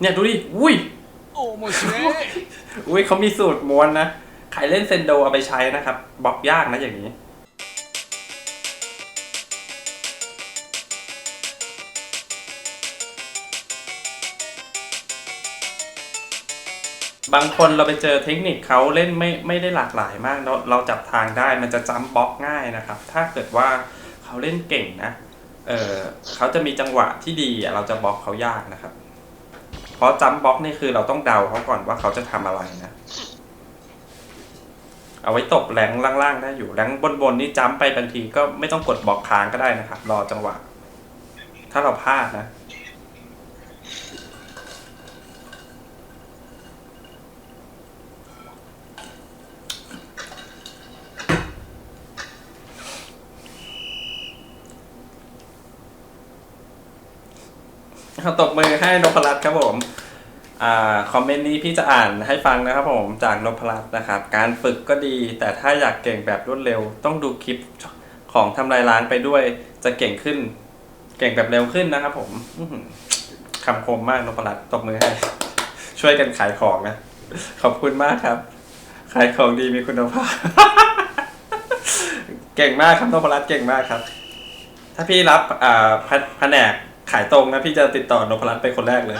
เนี่ยดูดิ อุ้ย โอ้โมอุ้ยเขามีสูตรมวนนะ ใครเล่นเซนโดเอาไปใช้นะครับ บล็อกยากนะอย่างนี้ บางคนเราไปเจอเทคนิคเขาเล่นไม่ไม่ได้หลากหลายมาก เราเราจับทางได้มันจะจำบล็อกง่ายนะครับ ถ้าเกิดว่าเขาเล่นเก่งนะ เออเขาจะมีจังหวะที่ดีเราจะบล็อกเขายากนะครับ ราะจัมบล็อกนี่คือเราต้องเดาเขาก่อนว่าเขาจะทำอะไรนะ เอาไว้ตบแรงล่างๆได้อยู่แรงบนๆนี่จัมไปบางทีก็ไม่ต้องกดบล็อกค้างก็ได้นะครับรอจังหวะ ถ้าเราพลาดนะ ตบมือให้นพรัตน์ครับผมอ่าคอมเมนต์นี้พี่จะอ่านให้ฟังนะครับผมจากนพรัตน์นะครับ การฝึกก็ดี แต่ถ้าอยากเก่งแบบรวดเร็ว ต้องดูคลิปของทำลายล้างไปด้วย จะเก่งขึ้น เก่งแบบเร็วขึ้นนะครับ ผมคำคมมากนพรัตน์ตบมือให้ ช่วยกันขายของนะขอบคุณมากครับ ขายของดีมีคุณภาพ เก่งมากครับนพรัตน์เก่งมากครับ ถ้าพี่รับอ่าแผแผนก ขายตรงนะพี่จะติดต่อนพรัตน์เป็นคนแรกเลย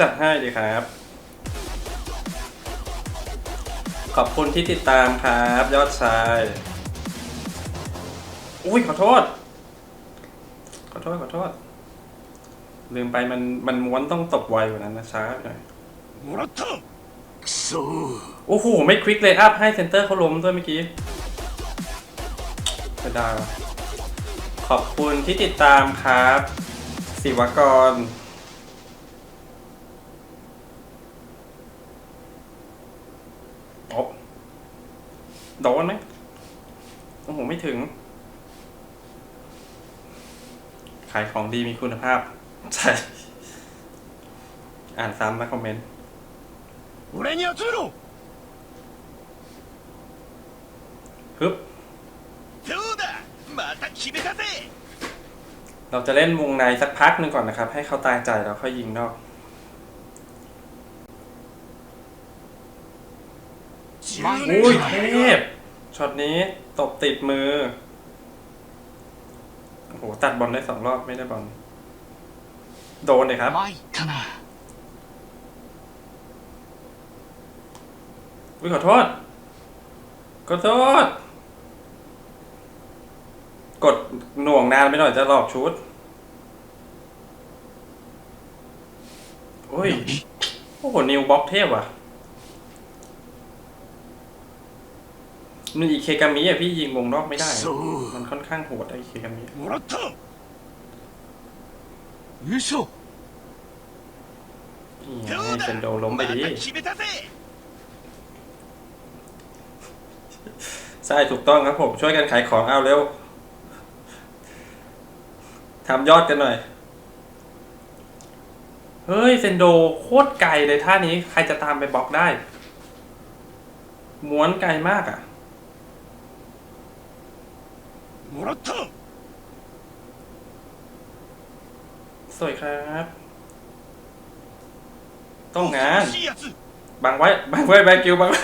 จัดให้ดีครับ ขอบคุณที่ติดตามครับ ยอดชาย อุ้ยขอโทษ ขอโทษ ขอโทษ ลืมไปมันมันม้วนต้องตบไวกว่านั้นนะช้าหน่อย สู้โอ้โห ไม่ควิกเลยอัพให้เซนเตอร์เขาล้มด้วยเมื่อกี้จะได้ขอบคุณที่ติดตามครับ ศิวกร โดนไหมโอ้โห ไม่ถึง ขายของดีมีคุณภาพ ใช่ อ่านซ้ำนะคอมเมนต์ 俺に集めろ ฮึบ どうだまた決めたぜ เราจะเล่นวงในสักพักหนึ่งก่อนนะครับ ให้เขาตายใจแล้วค่อยยิงนอก อุ้ยเทพช็อตนี้ตบติดมือ โอ้โห ตัดบอลได้สองรอบไม่ได้บอล โดนเลยครับ 参ったな อุ้ยขอโทษ ขอโทษ กดหน่วงนานไปหน่อยจะหลอกชุด อุ้ย โอ้โห นิวบล็อกเทพว่ะมันอีเคกามิอ่ะพี่ยิงวงนอกไม่ได้ そう มันค่อนข้างโหดไอ้เคกามิ もらった優勝 นี่ไง どうだ เซนโดล้มไป ま ดิ ใช่ถูกต้องครับผมช่วยกันขายของเอาเร็วทำยอดกันหน่อย เฮ้ย เซนโดโคตรไกลเลยท่านี้ ใครจะตามไปบล็อกได้ ม้วนไกลมากอะ่ะสวยครับ ต้องงาน บังไว้ บังไว้ แบคิวบังไว้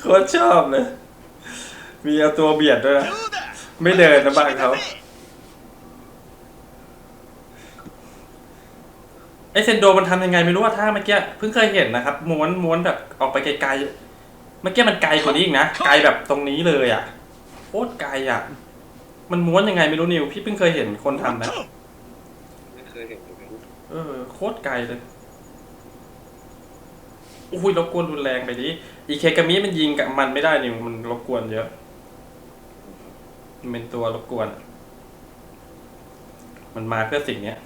โคตรชอบเลย มีเอาตัวเบียดด้วยนะ ไม่เดินนะบ้านเขาไอเซนโดมันทำยังไงไม่รู้ว่าท่าเมื่อกี้เพิ่งเคยเห็นนะครับ ม้วนม้วนแบบออกไปไกลๆ เมื่อกี้มันไกลกว่านี้อีกนะ ไกลแบบตรงนี้เลยอะโคตรไกลอะ มันม้วนยังไงไม่รู้นิว พี่เพิ่งเคยเห็นคนทำนะไม่เคยเห็นเลยเออ โคตรไกลเลย อุ้ยรบกวนรุนแรงไปดิ อีเคกามิมันยิงกับมันไม่ได้นิว มันรบกวนเยอะ มันเป็นตัวรบกวน มันมาเพื่อสิ่งเนี้ย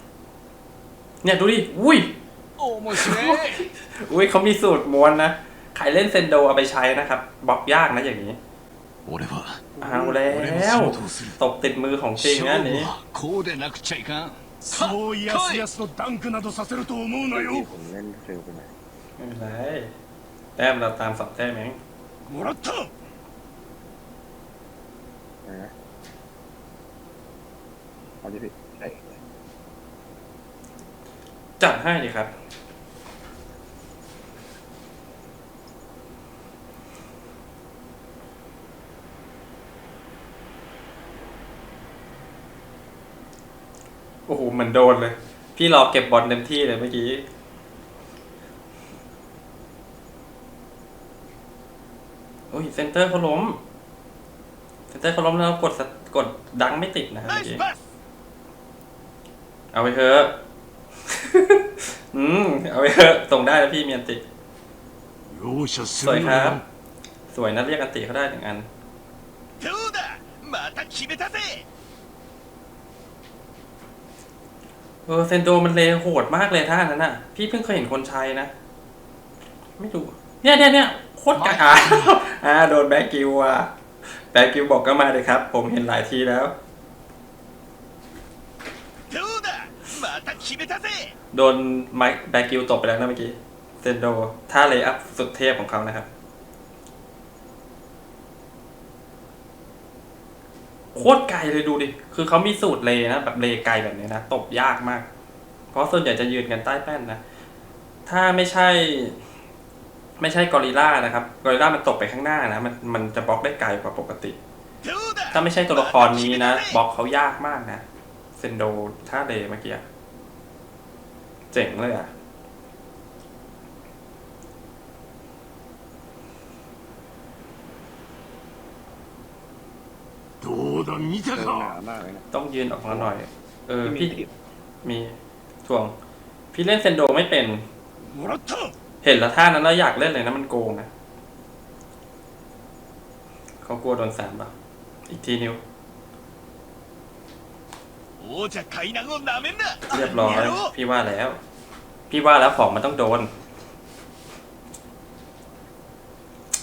เนี่ยดูดิ อุ้ย 面白い อุ้ยเขามีสูตรม้วนนะ ใครเล่นเซนโดเอาไปใช้นะครับบล็อกยากนะอย่างนี้ 俺は เอาแล้ว をする ตบติดมือของจริงนะอันนี้ こうでなくちゃいかんそうやすやすとダンクなどさせると思うな ที่ よ ผมเล่นเร็วไปหน่อย ไม่เป็นไร แต้มเราตามสับแท้มเองもらったนะเอาดิพี่ใจัดให้เลยครับ โอ้โหเหมือนโดนเลย พี่รอเก็บบอลเต็มที่เลยเมื่อกี้ เซนเตอร์เขาล้ม เซนเตอร์เขาล้มแล้วกดกดดังไม่ติดนะฮะเอเอาไปเถอะอืมเอาไปเถอะส่งได้แล้พี่เมียนติ สวยครับ สวยนะเรียกอันติเขาได้หนึ่งอันเออเซนโดมันเลโหดมากเลยท่านนั้นน่ะ พี่เพิ่งเคยเห็นคนใช้นะ ไม่รู้ เนี่ยเนี่ยเนี่ยโคตรกากาอ่าโดนแบ็กิวอะแบ็กิวบอกก็มาเลยครับ ผมเห็นหลายทีแล้ว โดนไมค์แบ็กิวตกไปแล้วนะเมื่อกี้เซนโดท่าเลย์อัพสุดเทพของเขานะครับ โคตรไกลเลยดูดิ คือเขามีสูตรเลยนะ แบบเลย์ไกลแบบนี้นะ ตบยากมาก เพราะส่วนใหญ่จะยืนกันใต้แป้นนะ ถ้าไม่ใช่ ไม่ใช่กอริล่านะครับกอริล่ามันตกไปข้างหน้านะมันมันจะบล็อกได้ไกลกว่าปกติ ถ้าไม่ใช่ตัวละครนี้นะบล็อกเขายากมากนะเซนโดท่าเดเมื่อกี้เจ๋งเลยอะต้องยืนออกมาหน่อย เออพี่มีทวง พี่เล่นเซนโดไม่เป็น เห็นแล้วท่านั้นแล้วอยากเล่นเลยนะมันโกงนะเขากลัวโดนสามป่ะ อีกทีนิ้วเรียบร้อย พี่ว่าแล้ว พี่ว่าแล้วของมันต้องโดน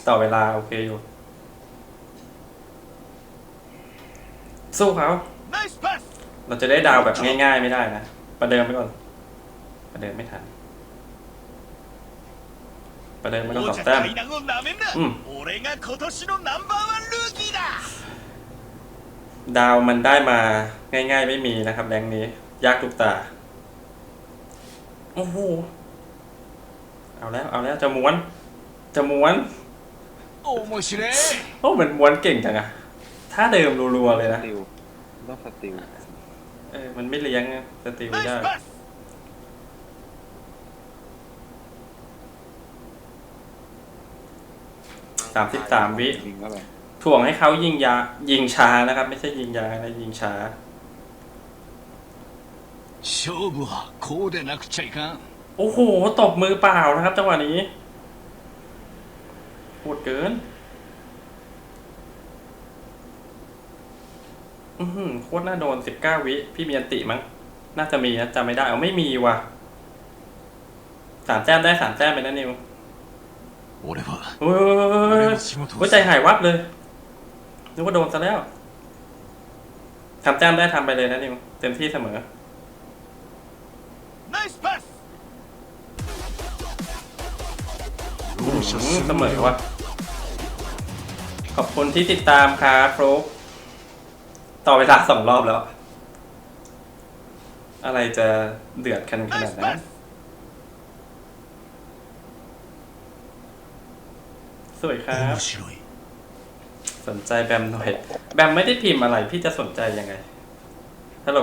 ต่อเวลา โอเคอยู่ สู้เขาเราจะได้ดาวแบบง่าย ๆ ไม่ได้นะ ประเดิมไปก่อน ประเดิมไม่ทัน ไปเลยไม่ต้องตอบแต้มดาวมันได้มาง่ายๆไม่มีนะครับแรงนี้ ยากทุกตา โอ้โห เอาแล้ว เอาแล้วจะม้วน จะม้วน โอ้โหโอ้เหมือนม้วนเก่งจังอะถ้าเดิมรัวๆเลยนะ ต้องสติวเออ มันไม่เลี้ยงสติลไม่ได้ สามสิบสามวิ ยิงเข้าไป ถ่วงให้เขายิงยา ยิงช้านะครับ ไม่ใช่ยิงยานะยิงช้า 勝負はこうでなくちゃいかん โอ้โห ตบมือเปล่านะครับ จังหวะนี้โหดเกิน อือหือโคตรน่าโดนสิบเก้าวิ พี่มีอันติมั้ง น่าจะมีนะจำไม่ได้ เอาไม่มีว่ะ สามแต้มได้สามแต้มไปนะนิว 俺は เฮ้ย 俺の仕事 หั を วใจหายวับเลย นึกว่าโดนซะแล้วทำแต้มได้ทำไปเลยนะนิว เต็มที่เสมอ ナイスパスอื容赦 ม する เสม な อ よ ว่ะ ขอบคุณที่ติดตามครับฟลุกต่อเวลาสองรอบแล้ว อะไรจะเดือดขนา ナイ ด ス นั้ パ น ス สวยครับ สนใจแบมหน่อย แบมไม่ได้พิมพ์อะไร พี่จะสนใจยังไง ฮัลโหล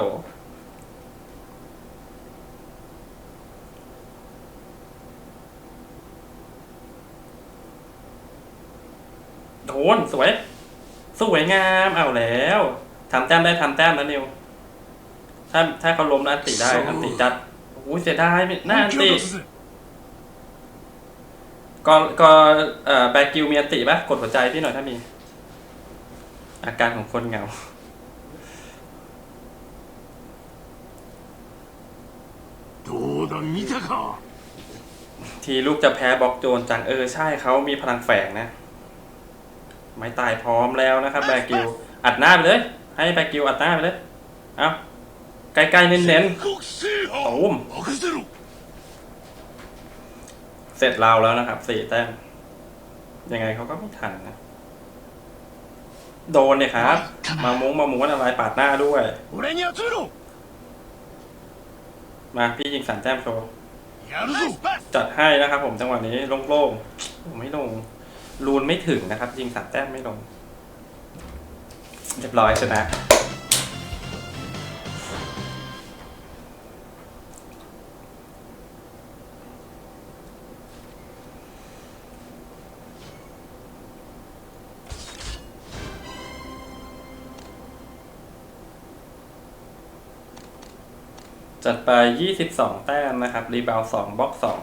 โดน สวย สวยงาม เอาแล้วทำแต้มได้ทำแต้มนะนิว ถ้าถ้าเขาล้มนะอัติได้อันติจัดโอ้ยเสียดายไม่น่าติ ก็ก็เอ่อแบกิวมีอันติปะกดหัวใจพี่หน่อยถ้ามี อาการของคนเหงา どうだ見たか ทีลูกจะแพ้บล็อกโจนจังเออใช่เขามีพลังแฝงนะ ไม้ตายพร้อมแล้วนะครับ แบกิว อัดหน้าไปเลย ให้แบกิวอัดหน้าไปเลย เอาใกล้ๆเน้น 全国制 ๆ 覇 ตูม 任せろ เสร็จเราแล้วนะครับสี่แต้มยังไงเขาก็ไม่ทันนะ โดนเนี่ยครับ มามุ้งมาม้วนอะไรปาดหน้าด้วยมาพี่ยิงสานแต้มโชว์จัดให้นะครับผมจังหวะนี้โล่งๆไม่ลงรูนไม่ถึงนะครับ ยิงสานแต้มไม่ลง เรียบร้อยชนะ จัดไป 22 แต้มนะครับ รีบาวสองบล็อกสอง